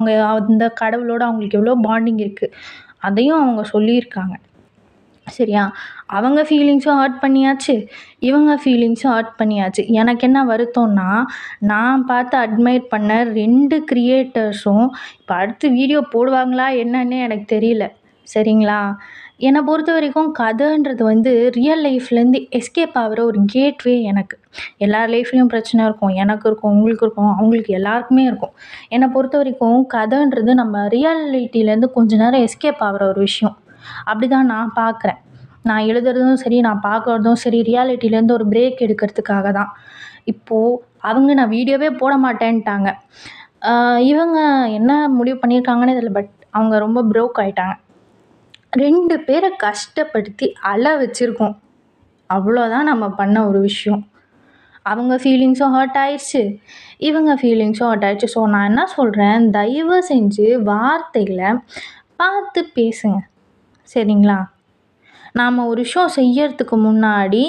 அவங்க அந்த கடவுளோட அவங்களுக்கு எவ்வளோ பாண்டிங் இருக்குது அதையும் அவங்க சொல்லியிருக்காங்க. சரியா? அவங்க ஃபீலிங்ஸும் ஹர்ட் பண்ணியாச்சு இவங்க ஃபீலிங்ஸும் ஹர்ட் பண்ணியாச்சு. எனக்கு என்ன வருத்தம்னா நான் பார்த்து அட்மையர் பண்ண ரெண்டு கிரியேட்டர்ஸும் இப்போ அடுத்து வீடியோ போடுவாங்களா என்னன்னே எனக்கு தெரியல. சரிங்களா? என்னை பொறுத்த வரைக்கும் கதைன்றது வந்து ரியல் லைஃப்லேருந்து எஸ்கேப் ஆகிற ஒரு கேட்வே எனக்கு. எல்லார் லைஃப்லேயும் பிரச்சனை இருக்கும் எனக்கு இருக்கும் உங்களுக்கு இருக்கும் அவங்களுக்கு எல்லாருக்குமே இருக்கும். என்னை பொறுத்த வரைக்கும் கதைன்றது நம்ம ரியாலிட்டியிலேருந்து கொஞ்ச நேரம் எஸ்கேப் ஆகிற ஒரு விஷயம். அப்படி தான் நான் பார்க்குறேன். நான் எழுதுறதும் சரி நான் பார்க்குறதும் சரி ரியாலிட்டிலேருந்து ஒரு பிரேக் எடுக்கிறதுக்காக தான். இப்போது அவங்க நான் வீடியோவே போட மாட்டேன்ட்டாங்க. இவங்க என்ன முடிவு பண்ணியிருக்காங்கன்னு இதில் பட் அவங்க ரொம்ப ப்ரோக் ஆகிட்டாங்க ரெண்டு பேரை கஷ்டப்படுத்தி அழ வச்சுருக்கோம். அவ்வளோதான் நம்ம பண்ண ஒரு விஷயம். அவங்க ஃபீலிங்ஸும் ஹர்ட் ஆயிடுச்சு இவங்க ஃபீலிங்ஸும் ஹர்ட் ஆயிடுச்சு ஸோ நான் என்ன சொல்கிறேன் தயவு செஞ்சு வார்த்தையில் பார்த்து பேசுங்க. சரிங்களா? நாம் ஒரு விஷயம் செய்யறதுக்கு முன்னாடி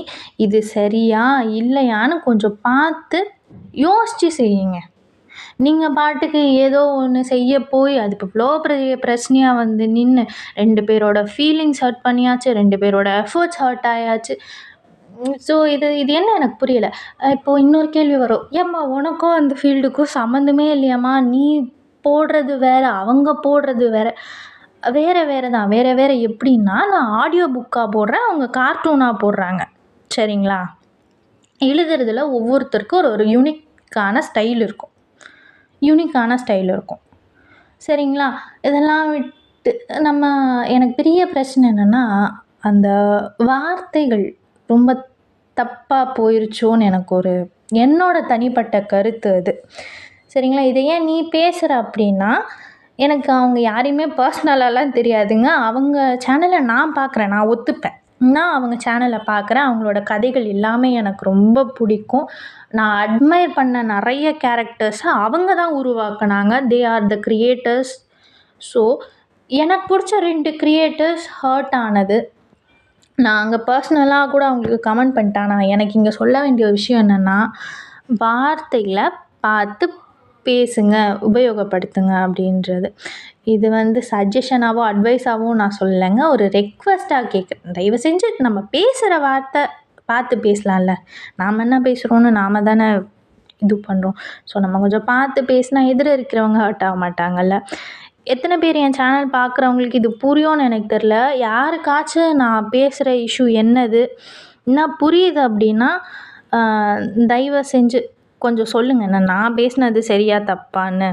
இது சரியா இல்லையான்னு கொஞ்சம் பார்த்து யோசித்து செய்யுங்க. நீங்கள் பாட்டுக்கு ஏதோ ஒன்று செய்ய போய் அது இப்போ இவ்வளோ பெரிய பிரச்சனையாக வந்து நின்று ரெண்டு பேரோட ஃபீலிங்ஸ் ஹர்ட் பண்ணியாச்சு ரெண்டு பேரோட எஃபர்ட்ஸ் ஹர்ட் ஆயாச்சு. ஸோ இது இது என்ன எனக்கு புரியல. இப்போது இப்போ இன்னொரு கேள்வி வரும். ஏம்மா உனக்கும் அந்த ஃபீல்டுக்கும் சம்மந்தமே இல்லையாம்மா? நீ போடுறது வேறு அவங்க போடுறது வேற. வேறு வேறு தான் வேறு வேறு எப்படின்னா நான் ஆடியோ புக்காக போடுறேன் அவங்க கார்ட்டூனாக போடுறாங்க. சரிங்களா? எழுதுறதுல ஒவ்வொருத்தருக்கும் ஒரு ஒரு யூனிக்கான ஸ்டைல் இருக்கும். யூனிக்கான ஸ்டைல் இருக்கும். சரிங்களா? இதெல்லாம் விட்டு நம்ம எனக்கு பெரிய பிரச்சனை என்னென்னா அந்த வார்த்தைகள் ரொம்ப தப்பாக போயிருச்சோன்னு எனக்கு ஒரு என்னோட தனிப்பட்ட கருத்து அது. சரிங்களா? இதை ஏன் நீ பேசுகிற அப்படின்னா எனக்கு அவங்க யாரையுமே பர்சனலாலாம் தெரியாதுங்க. அவங்க சேனலை நான் பார்க்குறேன் நான் ஒத்துப்பேன். நான் அவங்க சேனலை பார்க்குறேன் அவங்களோட கதைகள் எல்லாமே எனக்கு ரொம்ப பிடிக்கும். நான் அட்மையர் பண்ண நிறைய கேரக்டர்ஸை அவங்க தான் உருவாக்குனாங்க. They are the creators so எனக்கு பிடிச்ச ரெண்டு கிரியேட்டர்ஸ் ஹர்ட் ஆனது. நான் அங்கே பர்சனலாக கூட அவங்களுக்கு கமெண்ட் பண்ணிட்டேன். நான் எனக்கு இங்கே சொல்ல வேண்டிய விஷயம் என்னென்னா வார்த்தையில் பார்த்து பேசுங்க உபயோகப்படுத்துங்க அப்படின்றது. இது வந்து சஜஷனாகவோ அட்வைஸாகவும் நான் சொல்லலைங்க. ஒரு ரெக்வஸ்ட்டாக கேட்குறேன் தயவு செஞ்சு நம்ம பேசுகிற வார்த்தை பார்த்து பேசலாம்ல. நாம் என்ன பேசுகிறோன்னு நாம் தானே இது பண்ணுறோம் ஸோ நம்ம கொஞ்சம் பார்த்து பேசினா எதிர இருக்கிறவங்க ஹர்ட் ஆக மாட்டாங்கல்ல. எத்தனை பேர் என் சேனல் பார்க்குறவங்களுக்கு இது புரியும்னு எனக்கு தெரில யாருக்காச்சும் நான் பேசுகிற இஷ்யூ என்னது? என்ன புரியுது அப்படின்னா தயவு செஞ்சு கொஞ்சம் சொல்லுங்கண்ணா நான் பேசினது சரியா தப்பான்னு.